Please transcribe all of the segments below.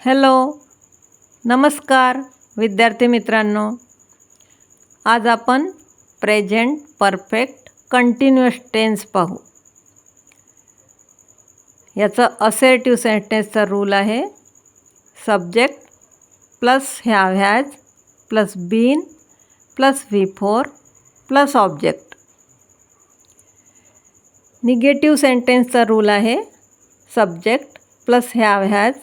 Hello नमस्कार विद्यार्थी मित्रांनो. आज आपण प्रेझेंट परफेक्ट कंटिन्युअस टेन्स पाहू. याचं असेटिव्ह सेंटेन्सचा रूल आहे सब्जेक्ट प्लस ह्या veg plus been plus V four plus object negative सेंटेन्सचा rule आहे सब्जेक्ट प्लस ह्या veg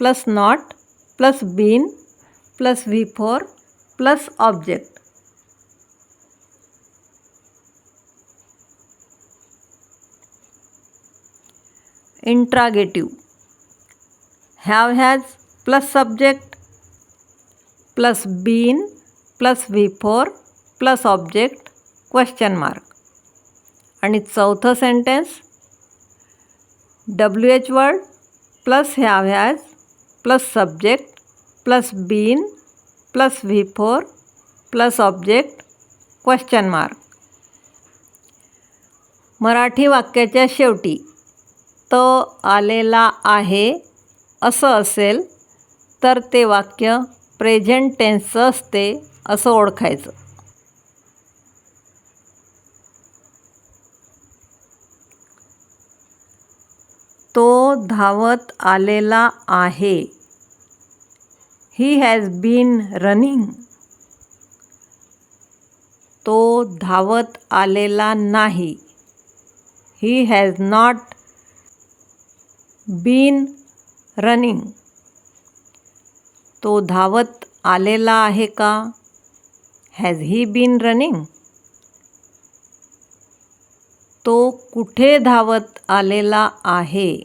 plus not plus been plus V four plus object interrogative have has plus subject plus been plus V four plus object question mark आणि चौथं sentence W H word plus have has plus subject plus been plus V four plus object question mark. Marathi वाक्याच्या शेवटी त आलेला आहे असं असेल तर ते वाक्य प्रेझेंट टेन्सचं असते असं ओळखायचं. तो धावत आलेला आहे. ही हॅज बीन रनिंग तो धावत आलेला नाही. He has not been running तो धावत आलेला आहे का? हॅज ही बीन रनिंग तो कुठे धावत आलेला आहे?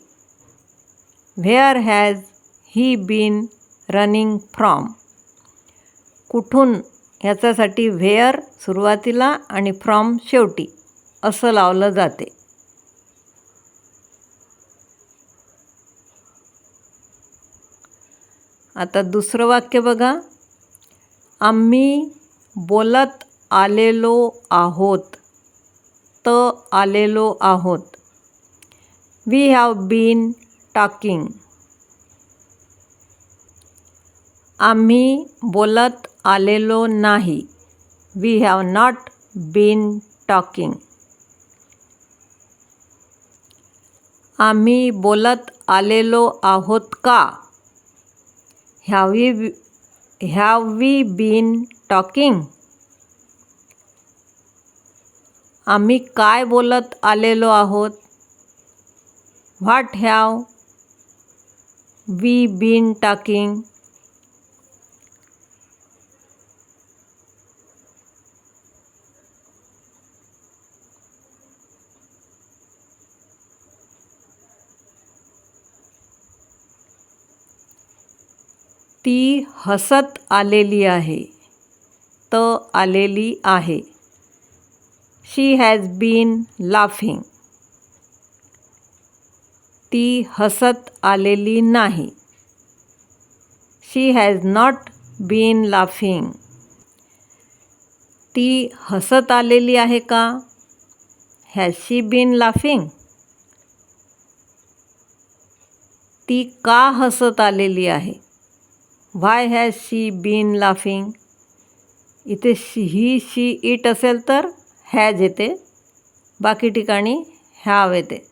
Where has he been running from कुठून ह्याच्यासाठी व्हेअर सुरुवातीला आणि फ्रॉम शेवटी असं लावलं जाते. आता दुसरं वाक्य बघा. आम्ही बोलत आलेलो आहोत. आलेलो आहोत. वी हॅव बीन टॉकिंग आम्ही बोलत आलेलो नाही. We have not been talking आम्ही बोलत आलेलो आहोत का? Have we have we been talking आम्ही काय बोलत आलेलो आहोत? What have we been talking? ती हसत आलेली आहे. त आलेली आहे. शी हॅज बीन लाफिंग ती हसत आलेली नाही. She has not been laughing ती हसत आलेली आहे का? हॅज शी बीन लाफिंग ती का हसत आलेली आहे? Why has she been laughing इथे शी ही शी इट असेल तर? हॅज येते बाकी ठिकाणी हॅव येते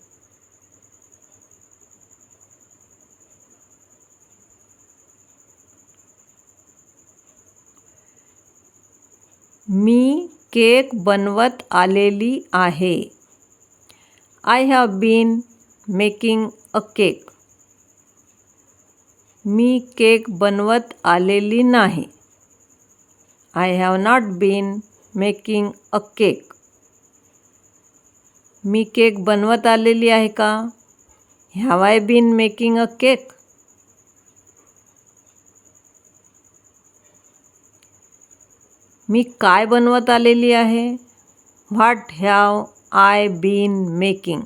मी केक बनवत आलेली आहे. I have been making a cake me cake बनवत आलेली नाही. I have not been making a cake me cake बनवत आलेली आहे का? Have I been making a cake मी काय बनवत आलेली आहे? What have I been making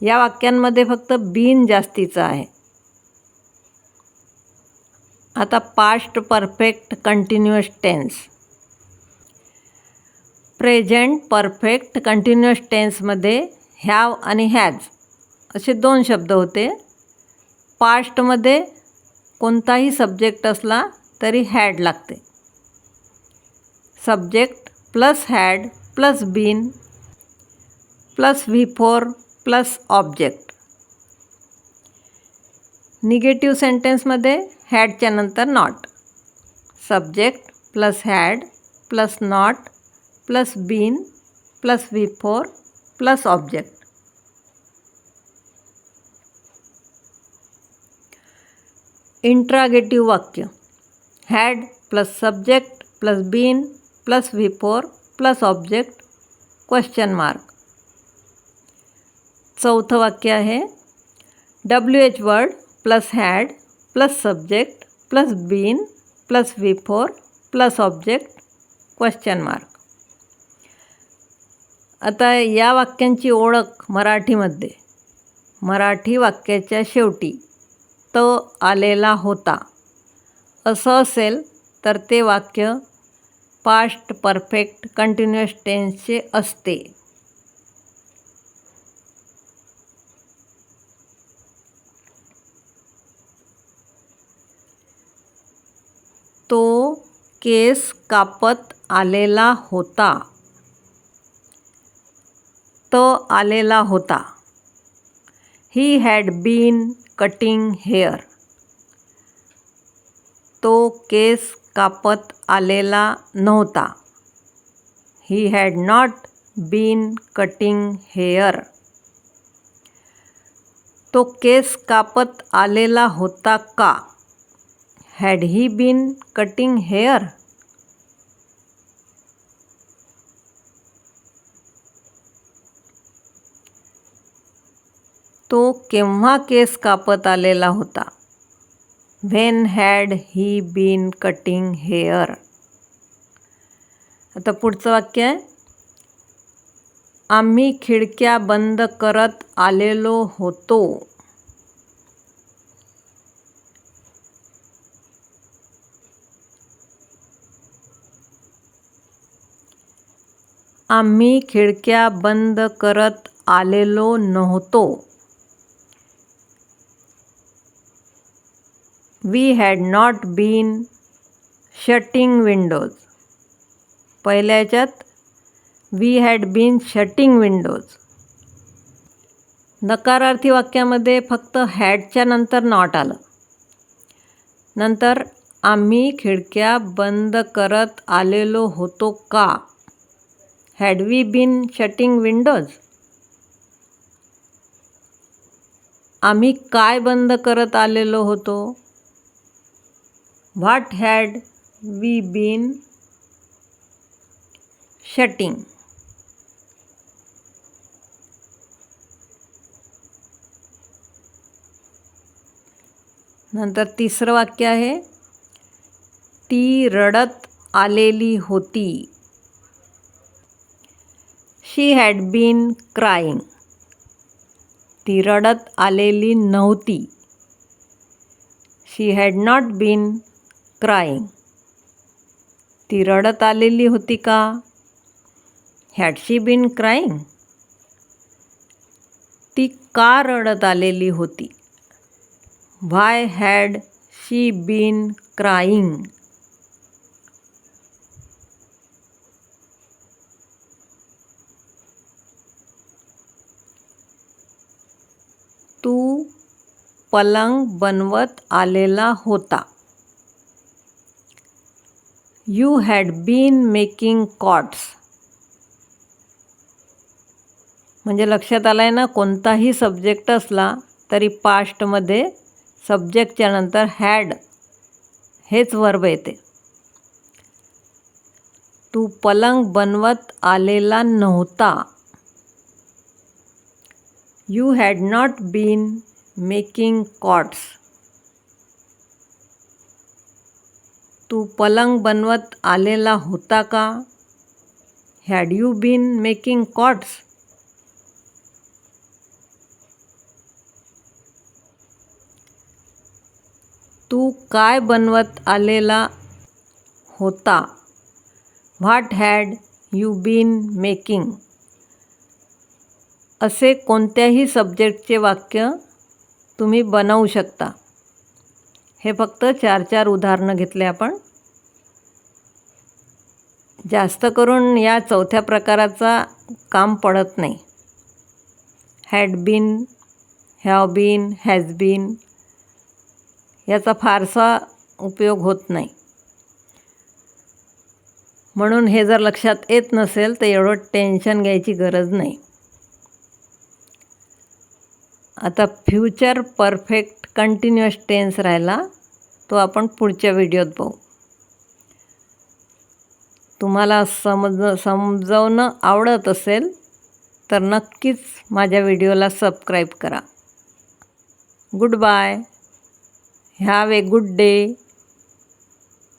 या वाक्यांमध्ये फक्त बीन जास्तीचं आहे. आता past perfect continuous tense present perfect continuous टेन्समध्ये have आणि हॅज असे दोन शब्द होते. पास्टमध्ये कोणताही सब्जेक्ट असला तरी हॅड लागते. Subject plus had plus been plus V four plus object negative सेंटेन्समध्ये हॅडच्या नंतर not subject plus had plus not plus been plus V four plus object interrogative वाक्य had plus subject plus been plus V four plus object question mark चौथं वाक्य आहे W H word plus had plus subject plus been plus V four plus object question mark आता या वाक्यांची ओळख मराठीमध्ये. मराठी वाक्याच्या शेवटी त आलेला होता. असं असेल तर ते वाक्य पास्ट परफेक्ट कंटिन्युअस टेन्सचे असते. तो केस कापत आलेला होता. त आलेला होता। He had been cutting hair तो केस कापत आलेला नव्हता। He had not been cutting hair तो केस कापत आलेला होता का? Had he been cutting hair तो केव्हा केस कापत आलेला होता? When had he been cutting hair आता पुढचं वाक्य आहे. आम्ही खिडक्या बंद करत आलेलो होतो. आम्ही खिडक्या बंद करत आलेलो नव्हतो. We had not been shutting windows पहिल्या we had been shutting windows नकारार्थी वाक्यामध्ये फक्त हॅडच्या नंतर नॉट आलं. नंतर आम्ही खिडक्या बंद करत आलेलो होतो का? Had we been shutting windows आम्ही काय बंद करत आलेलो होतो? What had we been shutting नंतर तिसरं वाक्य आहे. ती रडत आलेली होती. शी हॅड बीन क्राईंग ती रडत आलेली नव्हती. She had not been crying ती रडत आलेली होती का? हॅड शी बीन क्राईंग ती का रडत आलेली होती? Why had she been crying तू पलंग बनवत आलेला होता. You had been making cots. म्हणजे लक्षात आलं आहे ना कोणताही सब्जेक्ट असला तरी पास्टमध्ये सब्जेक्टच्या नंतर हॅड हेच वर्ब येते. तू पलंग बनवत आलेला नव्हता. You had not been making cots. तू पलंग बनवत आलेला होता का? Had you been making cots तू काय बनवत आलेला होता? What had you been making असे कोणत्याही सब्जेक्टचे वाक्य तुम्ही बनवू शकता. हे फक्त चार चार उदाहरणं घेतले आपण. जास्त करून या चौथ्या प्रकाराचा काम पडत नाही. Had been have been has been याचा फारसा उपयोग होत नाही. म्हणून हे जर लक्षात येत नसेल तर एवढं टेन्शन घ्यायची गरज नाही. आता फ्युचर परफेक्ट कंटिन्युअस टेन्स राहिला. तो आपण पुढच्या व्हिडिओत पाहू तुम्हाला समज समजवणं आवडत असेल तर नक्कीच माझ्या व्हिडिओला सबस्क्राईब करा. Good bye have a good day